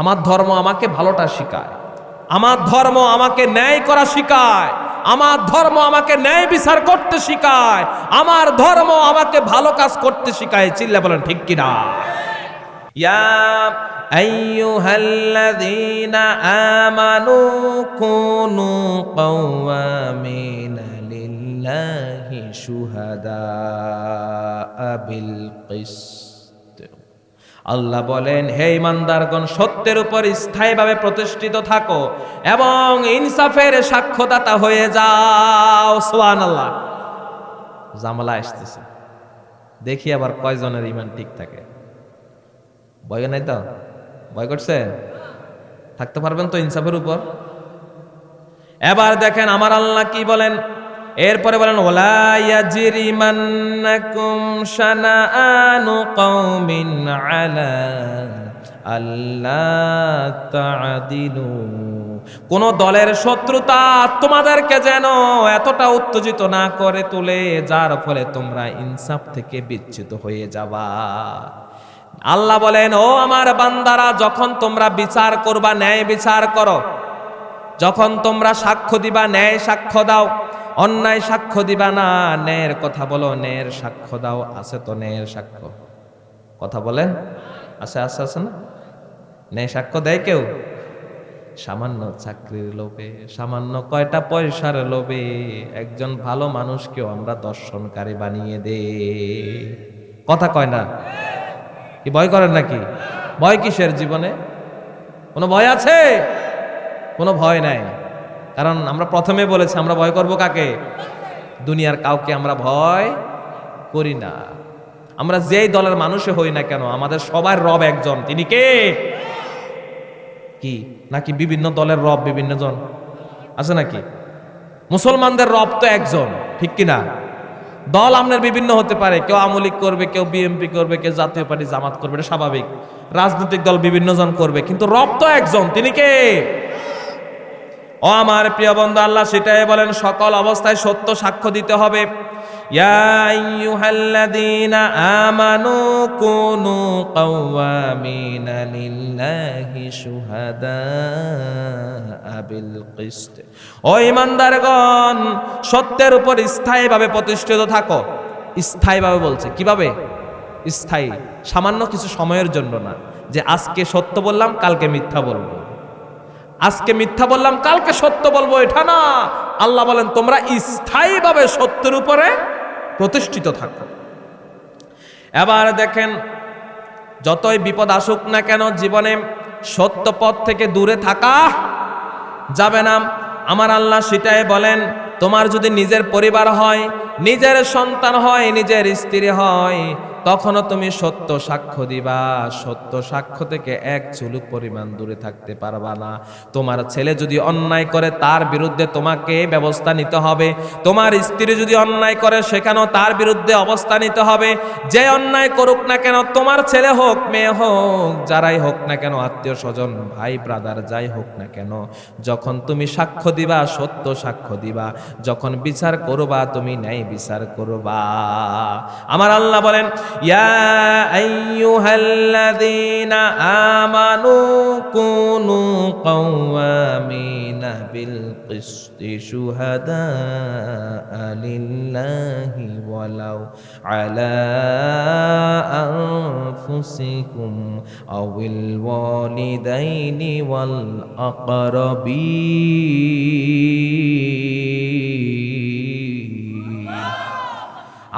আমার ধর্ম আমাকে ভালোটা শিখায়। আমার ধর্ম আমাকে ন্যায় করা শিখায়। আমার ধর্ম আমাকে ন্যায় বিচার করতে শিখায়। আমার ধর্ম আমাকে ভালো কাজ করতে শিখায়। চিল্লা বলেন, ঠিক কিনা ইয়া আইয়ুহাল্লাযীনা আমানু কুনু কওয়ামিনা লিল্লাহি শুহাদা বিল কিসত। আল্লাহ বলেন, হে ইমানদারগণ, সত্যের উপর স্থায়ীভাবে প্রতিষ্ঠিত থাকো এবং ইনসাফের সাক্ষ্যদাতা হয়ে যাও। সোয়ান আল্লাহ জামালা আসতেছে। দেখি আবার কয়জনের ইমান ঠিক থাকে। ভয় নাই তো? ভয় করছে? থাকতে পারবেন তো ইনসাফের উপর? এবার দেখেন, আমার আল্লাহ কি বলেন? এরপরে বলেন, ওলা ইয়াজরিমান্নাকুম শানাআনু কওমিন আলা আল্লাহ তাআদিলু। কোন দলের শত্রুতা তোমাদেরকে যেন এতটা উত্তেজিত না করে তোলে, যার ফলে তোমরা ইনসাফ থেকে বিচ্যুত হয়ে যাবা। আল্লাহ বলেন, ও আমার বান্দারা, যখন তোমরা বিচার করবা, ন্যায় বিচার করো। যখন তোমরা সাক্ষ্য দিবা, ন্যায় সাক্ষ্য দাও অন্যায় সাক্ষ্য দিবা না। ন্যায়ের কথা বলো, ন্যায়ের সাক্ষ্য দাও। আছে তো ন্যায়ের সাক্ষ্য। কথা বলেন? আছে আছে আছে না? ন্যায় সাক্ষ্য দেয় কেউ? সামান্য চাকরির লোভে, সামান্য কয়টা পয়সার লোভে। একজন ভালো মানুষকেও আমরা দর্শনকারী বানিয়ে দে কথা কয় না? কি ভয় করেন নাকি? ভয় কিসের জীবনে? কোনো ভয় আছে? কোনো ভয় নাই। কারণ আমরা প্রথমে বলেছি, আমরা ভয় করব কাকে? দুনিয়ার কাউকে আমরা ভয় করি না। আমরা যেই দলের মানুষে হই না কেন, আমাদের সবার রব একজন। তিনি কে? কি? নাকি বিভিন্ন দলের রব বিভিন্ন জন আছে নাকি? মুসলমানদের রব তো একজন, ঠিক কিনা? দল আপনার বিভিন্ন হতে পারে। কেউ আমলিক করবে, কেউ বিএমপি করবে, কেউ জাতীয় পার্টি জামাত করবে, এটা স্বাভাবিক। রাজনৈতিক দল বিভিন্ন জন করবে, কিন্তু রব তো একজন। তিনি কে? ও আমার প্রিয় বন্ধু, আল্লাহ সেটাই বলেন, সকল অবস্থায় সত্য সাক্ষ্য দিতে হবে। আমানু কুনু কাওয়ামিনা লিল্লাহি শুহাদা বিল কিসত। ও ইমানদারগণ সত্যের উপর স্থায়ীভাবে প্রতিষ্ঠিত থাকো। স্থায়ীভাবে বলছে, কীভাবে? স্থায়ী। সামান্য কিছু সময়ের জন্য না। যে আজকে সত্য বললাম, কালকে মিথ্যা বলব। আজকে মিথ্যা বললাম, কালকে সত্য বলব, এটা না। আল্লাহ বলেন, তোমরা স্থায়ীভাবে সত্যের উপরে প্রতিষ্ঠিত থাকো। এবার দেখেন, যতই বিপদ আসুক না কেন, জীবনে সত্য পথ থেকে দূরে থাকা যাবে না। আমার আল্লাহ সেটাই বলেন, তোমার যদি নিজের পরিবার হয়, নিজের সন্তান হয়, নিজের স্ত্রী হয় তখনও তুমি সত্য সাক্ষ্য দিবা? সত্য সাক্ষ্য থেকে এক চুলুক পরিমাণ দূরে থাকতে পারবা না। তোমার ছেলে যদি অন্যায় করে, তার বিরুদ্ধে তোমাকে ব্যবস্থা নিতে হবে। তোমার স্ত্রী যদি অন্যায় করে, সেখানেও তার বিরুদ্ধে অবস্থা নিতে হবে। যে অন্যায় করুক না কেন, তোমার ছেলে হোক, মেয়ে হোক, যারাই হোক না কেন, আত্মীয় স্বজন, ভাই ব্রাদার যাই হোক না কেন, যখন তুমি সাক্ষ্য দিবা, সত্য সাক্ষ্য দিবা, যখন বিচার করবা, তুমি ন্যায় বিচার করবা। আমার আল্লাহ বলেন ইয়া আইয়ুহাল্লাযীনা আমানু কুনু কাওয়ামিনা বিল কিসতি শুহাদা লিল্লাহি ওয়ালাউ আলা আনফুসিকুম আউল ওয়ালিদাইনি ওয়াল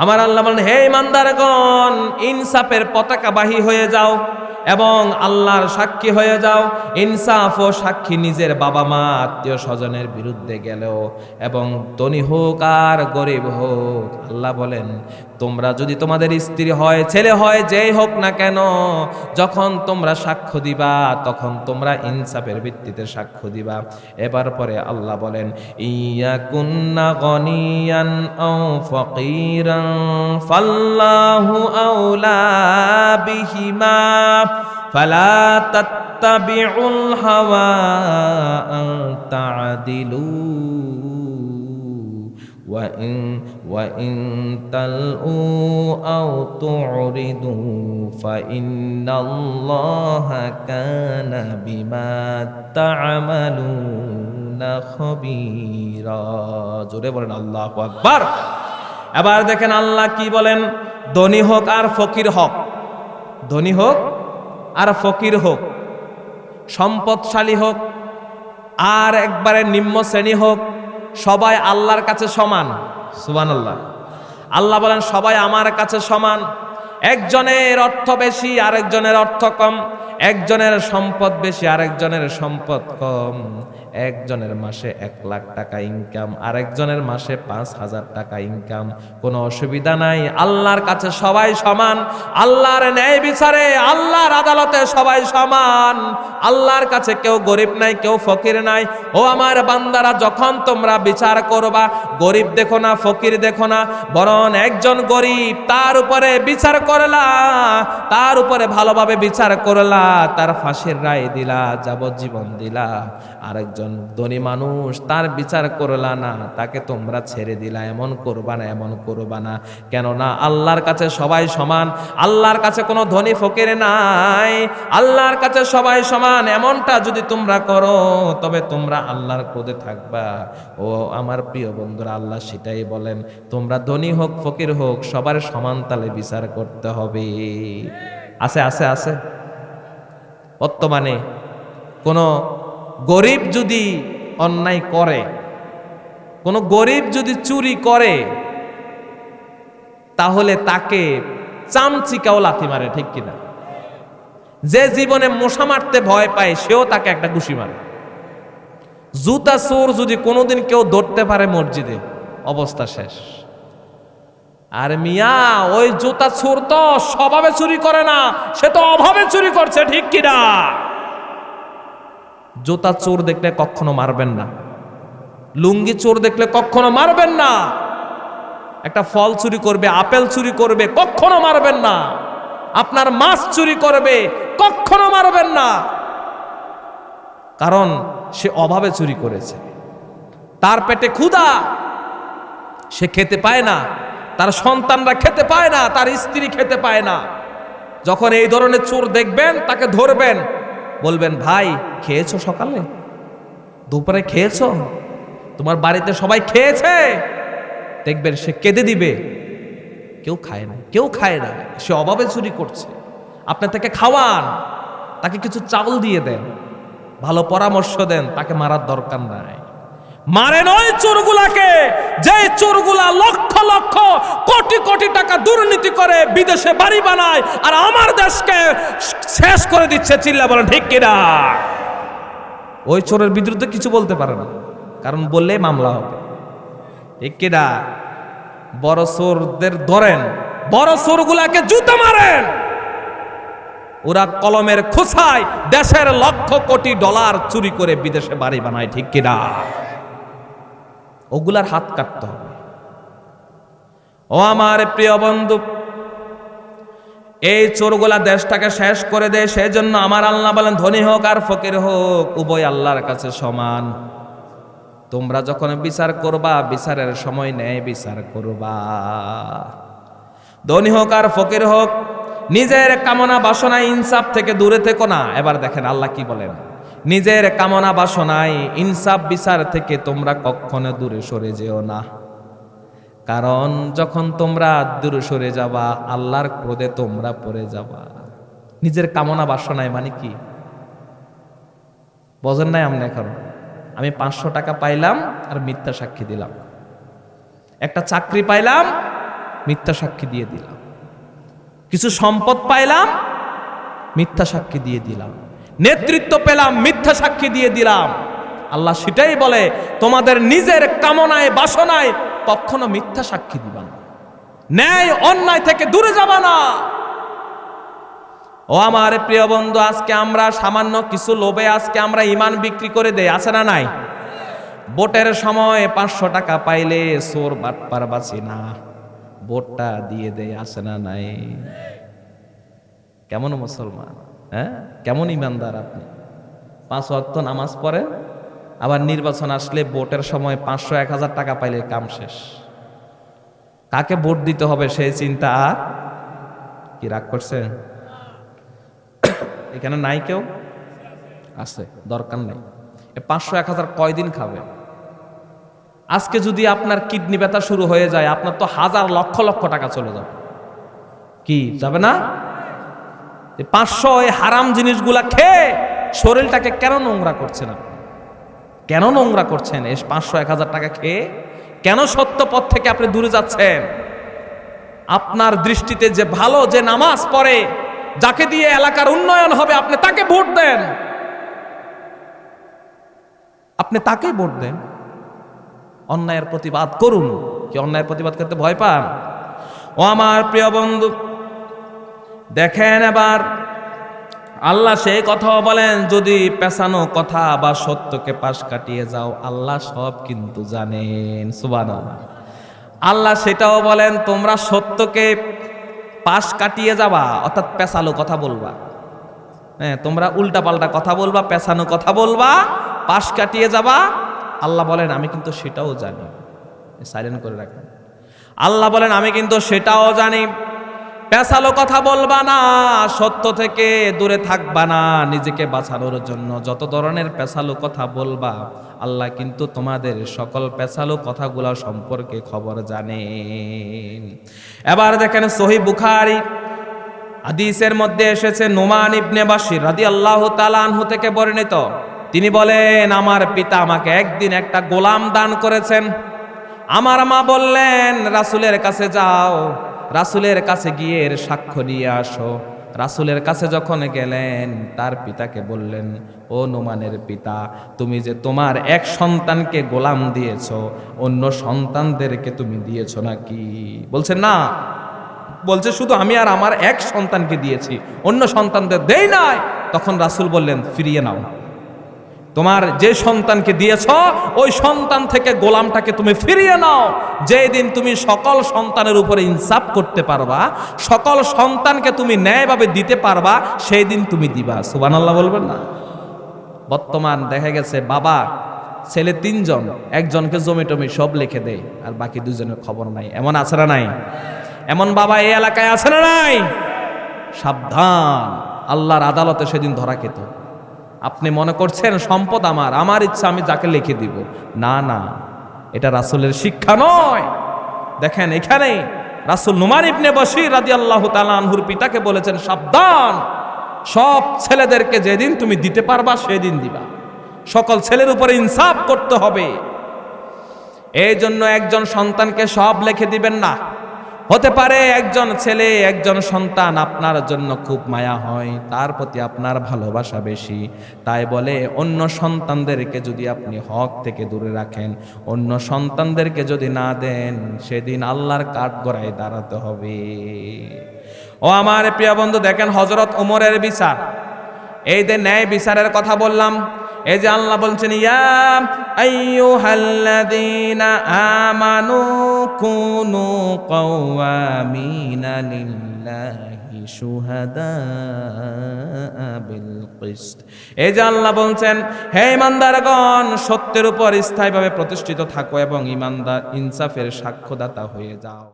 আমার আল্লাহ বলেন হে ইমানদারগণ ইনসাফের পতাকাবাহী হয়ে যাও। এবং আল্লাহর সাক্ষী হয়ে যাও। ইনসাফ ও সাক্ষী নিজের বাবা মা, আত্মীয় স্বজনের বিরুদ্ধে গেলেও। এবং ধনী হোক আর গরিব হোক, আল্লাহ বলেন, তোমরা যদি তোমাদের স্ত্রী হয়, ছেলে হয়, যেই হোক না কেন, যখন তোমরা সাক্ষ্য দিবা, তখন তোমরা ইনসাফের ভিত্তিতে সাক্ষ্য দিবা। এবার পরে আল্লাহ বলেন ইয়া কুন্না গনিয়ান আও ফকিরান, ফাল্লাহু আউলা বিহিমা। ফালা তাত্তাবিউল হাওয়া আন তা'দিলু وإن وإن تلؤوا أو تعرضوا فإن الله كان بما تعملون خبيرا জোরে বলেন আল্লাহু আকবার এবার দেখেন আল্লাহ কি বলেন ধনী হোক আর ফকির হোক ধনী হোক আর ফকির হোক, সম্পদশালী হোক, আর একবারে নিম্ন শ্রেণি হোক, সবাই আল্লাহর কাছে সমান। সুবান আল্লাহ আল্লাহ বলেন, সবাই আমার কাছে সমান। একজনের অর্থ বেশি, আরেকজনের অর্থ কম। একজনের সম্পদ বেশি, আরেকজনের সম্পদ কম। একজনের মাসে এক লাখ টাকা ইনকাম আরেকজনের মাসে পাঁচ হাজার টাকা ইনকাম কোনো অসুবিধা নাই, আল্লাহর কাছে সবাই সমান। আল্লাহর ন্যায় বিচারে, আল্লাহর আদালতে সবাই সমান। আল্লাহর কাছে কেউ গরিব নাই, কেউ ফকির নাই। ও আমার বান্দারা, যখন তোমরা বিচার করবা, গরিব দেখো না, ফকির দেখো না, বরং একজন গরিব, তার উপরে বিচার করলা, তার উপরে ভালোভাবে বিচার করলা, তার ফাঁসির রায় দিলা, যাবজ্জীবন দিলা। আরেকজন ধনী মানুষ তার বিচার করলা না, তাকে তোমরা ছেড়ে দিলা, এমন করবা না, এমন করবা না। কেননা আল্লাহর কাছে সবাই সমান, আল্লাহর কাছে কোনো ধনী ফকির নাই। আল্লাহর কাছে সবাই সমান, এমনটা যদি তোমরা করো, তবে তোমরা আল্লাহর ক্রোধে থাকবা। ও আমার প্রিয় বন্ধুরা, আল্লাহ সেটাই বলেন, তোমরা ধনী হোক, ফকির হোক, সবার সমান তালে বিচার করতে হবে। আছে আছে আছে। বর্তমানে কোনো গরিব যদি অন্যায় করে, কোনো গরিব যদি চুরি করে, তাহলে তাকে চামচিকাও লাথি মারে, ঠিক কিনা? যে জীবনে মশা মারতে ভয় পায়, সেও তাকে একটা ঘুষি মারে। জুতা চোর যদি কোনোদিন কেউ ধরতে পারে মসজিদে, অবস্থা শেষ। আর মিয়া, ওই জুতা চোর তো স্বভাবে চুরি করে না, সে তো অভাবে চুরি করছে, ঠিক কিনা জুতা চোর দেখলে কখনো মারবেন না। লুঙ্গি চোর দেখলে কখনো মারবেন না। একটা ফল চুরি করবে, আপেল চুরি করবে, কখনো মারবেন না। আপনার মাছ চুরি করবে, কখনো মারবেন না। কারণ সে অভাবে চুরি করেছে। তার পেটে ক্ষুধা, সে খেতে পায় না। তার সন্তানরা খেতে পায় না, তার স্ত্রী খেতে পায় না। যখন এই ধরনের চোর দেখবেন, তাকে ধরবেন, বলবেন, ভাই, খেয়েছো সকালে? দুপুরে খেয়েছো? তোমার বাড়িতে সবাই খেয়েছে? দেখবেন, সে কেঁদে দিবে। কেউ খায় না, কেউ খায় না। সে অভাবে চুরি করছে। আপনি তাকে খাওয়ান, তাকে কিছু চাউল দিয়ে দেন, ভালো পরামর্শ দেন, তাকে মারার দরকার নাই। মারে নয় চোরগুলাকে যে চোরগুলা লক্ষ লক্ষ কোটি কোটি টাকা দুর্নীতি করে বিদেশে বাড়ি বানায় আর আমার দেশকে শেষ করে দিচ্ছে, চিল্লা বলেন, ঠিক কিনা? ওই চোরের বিরুদ্ধে কিছু বলতে পারে না, কারণ বললেই মামলা হবে। ঠিক কিনা? বড় চোরদের ধরেন, বড় চোরগুলাকে জুতো মারেন। ওরা কলমের খোসায় দেশের লক্ষ কোটি ডলার চুরি করে বিদেশে বাড়ি বানায়, ঠিক কিনা? ওগুলার হাত কাটতে হবে। ও আমার প্রিয় বন্ধু, এই চোরগুলা দেশটাকে শেষ করে দেয় সেই জন্য আমার আল্লাহ বলেন, ধনী হোক আর ফকির হোক, উভয় আল্লাহর কাছে সমান। তোমরা যখন বিচার করবা, বিচারের সময় নেই, বিচার করবা। ধনী হোক আর ফকির হোক, নিজের কামনা বাসনা, ইনসাফ থেকে দূরে থেকো না। এবার দেখেন আল্লাহ কি বলেন। নিজের কামনা বাসনায় ইনসাফ বিচার থেকে তোমরা কখনো দূরে সরে যেও না। কারণ যখন তোমরা দূরে সরে যাবা, আল্লাহর ক্রোধে তোমরা পড়ে যাবা। নিজের কামনা বাসনায় মানে কি? বোঝেন নাই আমরা এখন? আমি পাঁচশো টাকা পাইলাম আর মিথ্যা সাক্ষী দিলাম। একটা চাকরি পাইলাম, মিথ্যা সাক্ষী দিয়ে দিলাম। কিছু সম্পদ পাইলাম, মিথ্যা সাক্ষী দিয়ে দিলাম। নেতৃত্ব পেলাম, মিথ্যা সাক্ষী দিয়ে দিলাম। আল্লাহ সেটাই বলে, তোমাদের নিজের কামনায়, বাসনায় কখনো মিথ্যা সাক্ষী দিবা না। ন্যায়, অন্যায় থেকে দূরে যাবা না। ও আমার প্রিয় বন্ধু, আজকে আমরা সামান্য কিছু লোভে আজকে আমরা ইমান বিক্রি করে দেয় আছে না নাই? ভোটের সময় পাঁচশো টাকা পাইলে সোর বাটপার বাঁচি না। ভোটটা দিয়ে দেয় আছে না নাই? কেমন মুসলমান? হ্যাঁ? কেমন ইমানদার আপনি? পাঁচ অক্ত নামাজ পড়ে আবার নির্বাচন আসলে ভোটের সময় পাঁচশো এক হাজার টাকা পাইলে কাম শেষ। কাকে ভোট দিতে হবে সেই চিন্তা আর কি রাগ করছে? এখানে নাই কেউ? আছে, দরকার নাই। পাঁচশো এক হাজার কয়দিন খাবে? আজকে যদি আপনার কিডনি ব্যথা শুরু হয়ে যায়, আপনার তো হাজার লক্ষ লক্ষ টাকা চলে যাবে। কি, যাবে না? পাঁচশো এই হারাম জিনিসগুলা খেয়ে শরীরটাকে কেন নোংরা করছেন আপনি? কেন নোংরা করছেন? এই পাঁচশো, এক হাজার টাকা খেয়ে কেন সত্য পথ থেকে আপনি দূরে যাচ্ছেন? আপনার দৃষ্টিতে যে ভালো যে নামাজ পড়ে, যাকে দিয়ে এলাকার উন্নয়ন হবে, আপনি তাকে ভোট দেন। আপনি তাকেই ভোট দেন। অন্যায়ের প্রতিবাদ করুন। কি অন্যায়ের প্রতিবাদ করতে ভয় পান? ও আমার প্রিয় বন্ধু দেখেন এবার, আল্লাহ সেই কথাও বলেন, যদি পেছানো কথা বা সত্যকে পাশ কাটিয়ে যাও, আল্লাহ সব কিন্তু জানেন। সুবান আল্লাহ সেটাও বলেন, তোমরা সত্যকে পাশ কাটিয়ে যাবা, অর্থাৎ পেছালো কথা বলবা। হ্যাঁ তোমরা উল্টা পাল্টা কথা বলবা, পেছানো কথা বলবা, পাশ কাটিয়ে যাবা। আল্লাহ বলেন, আমি কিন্তু সেটাও জানি। সাইলেন্ট করে রাখেন। আল্লাহ বলেন, আমি কিন্তু সেটাও জানি। পেছালো কথা বলবা না, সত্য থেকে দূরে থাকবা না নিজেকে বাঁচানোর জন্য। যত ধরনের পেছালো কথা বলবা, আল্লাহ কিন্তু তোমাদের সকল পেছালো কথাগুলো সম্পর্কে খবর জানেন এবার দেখেন সহি বুখারি, হাদিসের মধ্যে এসেছে নোমান ইবনে বাশির রাদি আল্লাহ তালানহু থেকে বর্ণিত। তিনি বলেন, আমার পিতা আমাকে একদিন একটা গোলাম দান করেছেন। আমার মা বললেন, রাসুলের কাছে যাও। রাসুলের কাছে গিয়ে এর সাক্ষ্য নিয়ে আসো। রাসুলের কাছে যখন গেলেন, তার পিতাকে বললেন, ও নোমানের পিতা, তুমি যে তোমার এক সন্তানকে গোলাম দিয়েছ, অন্য সন্তানদেরকে তুমি দিয়েছ নাকি? বলছে না। বলছে, শুধু আমি আর আমার এক সন্তানকে দিয়েছি, অন্য সন্তানদের দেই নাই। তখন রাসুল বললেন, ফিরিয়ে নাও। তোমার যে সন্তানকে দিয়েছ, ওই সন্তান থেকে গোলামটাকে তুমি ফিরিয়ে নাও। যেই দিন তুমি সকল সন্তানের উপরে ইনসাফ করতে পারবা, সকল সন্তানকে তুমি ন্যায়ভাবে দিতে পারবা সেই দিন তুমি দিবা। সুবানাল্লাহ বলবেন না? বর্তমান দেখা গেছে বাবা, ছেলে তিনজন, একজনকে জমি টমি সব লিখে দেয়, আর বাকি দুজনের খবর নাই। এমন আছে না নাই? এমন বাবা এই এলাকায় আছে না নাই? সাবধান। আল্লাহর আদালতে সেদিন ধরা খেত। আপনি মনে করছেন সম্পদ আমার আমার ইচ্ছা, আমি যাকে লিখে দিব। না না, এটা রাসুলের শিক্ষা নয়। দেখেন এখানে রাসুল নুমার ইবনে বসির রাদি আল্লাহ তালানহুর পিতাকে বলেছেন, সাবধান, সব ছেলেদেরকে যেদিন তুমি দিতে পারবা, সেদিন দিবা। সকল ছেলের উপরে ইনসাফ করতে হবে। এই জন্য একজন সন্তানকে সব লিখে দিবেন না। হতে পারে একজন ছেলে, একজন সন্তান আপনার জন্য খুব মায়া হয়, তার প্রতি আপনার ভালোবাসা বেশি। তাই বলে অন্য সন্তানদেরকে যদি আপনি হক থেকে দূরে রাখেন, অন্য সন্তানদেরকে যদি না দেন, সেদিন আল্লাহর কাঠ গড়ায় দাঁড়াতে হবে। ও আমার প্রিয় বন্ধু, দেখেন হজরত ওমরের বিচার। এই যে ন্যায় বিচারের কথা বললাম এই যে আল্লাহ বলছেন, ইয়া আমানু কুনু কাওয়ামিনা লিল্লাহি শুহাদা বিল কিসত এই যে আল্লাহ বলছেন, হে ইমানদারগণ সত্যের উপর স্থায়ীভাবে প্রতিষ্ঠিত থাকো এবং ইমানদার ইনসাফের সাক্ষ্যদাতা হয়ে যাও।